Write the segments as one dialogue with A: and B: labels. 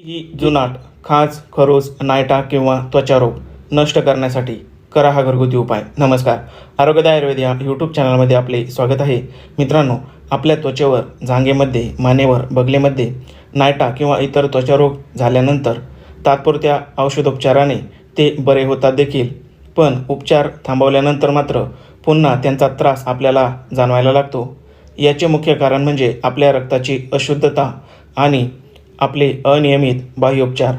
A: ही जुनाट खाज खरोज नायटा किंवा त्वचारोग नष्ट करण्यासाठी करा हा घरगुती उपाय. नमस्कार. आरोग्यदा आयुर्वेद या यूट्यूब चॅनलमध्ये आपले स्वागत आहे. मित्रांनो आपल्या त्वचेवर झांगेमध्ये मानेवर बगलेमध्ये नायटा किंवा इतर त्वचारोग झाल्यानंतर तात्पुरत्या औषधोपचाराने ते बरे होतात देखील. पण उपचार थांबवल्यानंतर मात्र पुन्हा त्यांचा त्रास आपल्याला जाणवायला लागतो. याचे मुख्य कारण म्हणजे आपल्या रक्ताची अशुद्धता आणि आपले अनियमित बाह्योपचार.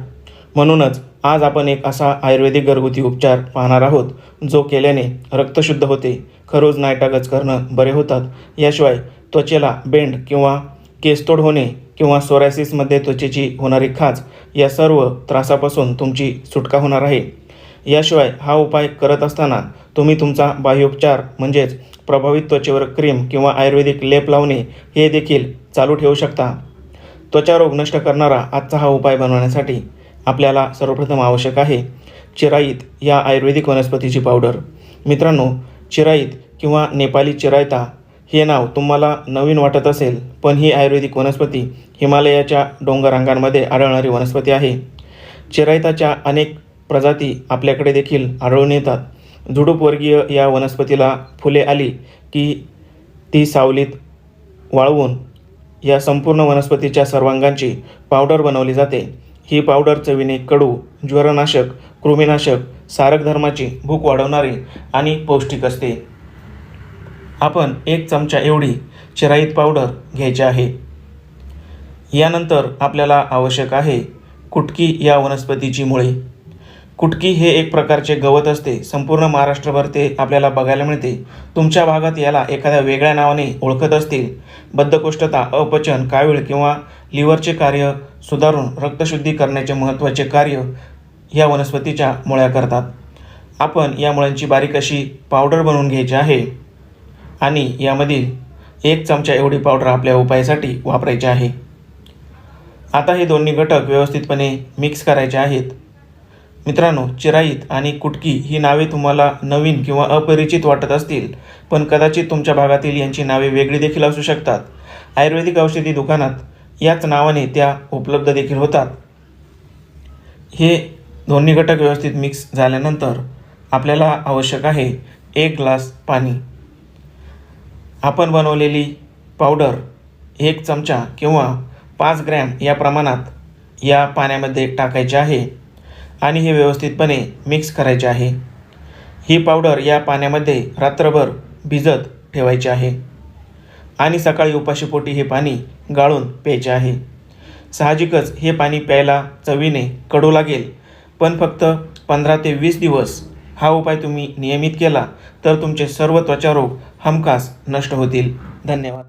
A: म्हणूनच आज आपण एक असा आयुर्वेदिक घरगुती उपचार पाहणार आहोत जो केल्याने रक्तशुद्ध होते खरोज नायटागच करणं बरे होतात. याशिवाय त्वचेला बेंड किंवा केसतोड होणे किंवा सोरायसिसमध्ये त्वचेची होणारी खाज या सर्व त्रासापासून तुमची सुटका होणार आहे. याशिवाय हा उपाय करत असताना तुम्ही तुमचा बाह्योपचार म्हणजेच प्रभावित त्वचेवर क्रीम किंवा आयुर्वेदिक लेप लावणे हे देखील चालू ठेवू शकता. त्वचारोग नष्ट करणारा आजचा हा उपाय बनवण्यासाठी आपल्याला सर्वप्रथम आवश्यक आहे चिराईत या आयुर्वेदिक वनस्पतीची पावडर. मित्रांनो चिराईत किंवा नेपाली चिरायता हे नाव तुम्हाला नवीन वाटत असेल पण ही आयुर्वेदिक वनस्पती हिमालयाच्या डोंगरांगांमध्ये आढळणारी वनस्पती आहे. चिरायताच्या अनेक प्रजाती आपल्याकडे देखील आढळून येतात. झुडूपवर्गीय या वनस्पतीला फुले आली की ती सावलीत वाळवून या संपूर्ण वनस्पतीच्या सर्वांगांची पावडर बनवली जाते. ही पावडर चवीने कडू ज्वरनाशक कृमीनाशक सारक धर्माची भूक वाढवणारी आणि पौष्टिक असते. आपण एक चमचा एवढी चिराईत पावडर घ्यायची आहे. यानंतर आपल्याला आवश्यक आहे कुटकी या वनस्पतीची मुळे. कुटकी हे एक प्रकारचे गवत असते. संपूर्ण महाराष्ट्रभर ते आपल्याला बघायला मिळते. तुमच्या भागात याला एखाद्या वेगळ्या नावाने ओळखत असतील. बद्धकोष्ठता अपचन कावीळ किंवा लिव्हरचे कार्य सुधारून रक्तशुद्धी करण्याचे महत्त्वाचे कार्य या वनस्पतीच्या मुळ्या करतात. आपण या मुळ्यांची बारीक अशी पावडर बनवून घ्यायची आहे आणि यामधील एक चमचा एवढी पावडर आपल्या उपायासाठी वापरायची आहे. आता हे दोन्ही घटक व्यवस्थितपणे मिक्स करायचे आहेत. मित्रांनो चिराईत आणि कुटकी ही नावे तुम्हाला नवीन किंवा अपरिचित वाटत असतील पण कदाचित तुमच्या भागातील यांची नावे वेगळी देखील असू शकतात. आयुर्वेदिक औषधी दुकानात याच नावाने त्या उपलब्ध देखील होतात. हे दोन्ही घटक व्यवस्थित मिक्स झाल्यानंतर आपल्याला आवश्यक आहे एक ग्लास पाणी. आपण बनवलेली पावडर एक चमचा किंवा पाच ग्रॅम या प्रमाणात या पाण्यामध्ये टाकायचे आहे. आणि हे व्यवस्थितपणे मिक्स करायचे आहे. ही पावडर या पाण्यामध्ये रात्रभर भिजत ठेवायची आहे. आणि सकाळी उपाशीपोटी हे पाणी गाळून प्यायचे आहे. साहजिकच हे पाणी प्यायला चवीने कडू लागेल पण फक्त पंधरा ते वीस दिवस. हा उपाय तुम्ही नियमित केला तर तुमचे सर्व त्वचारोग हमखास नष्ट होतील. धन्यवाद.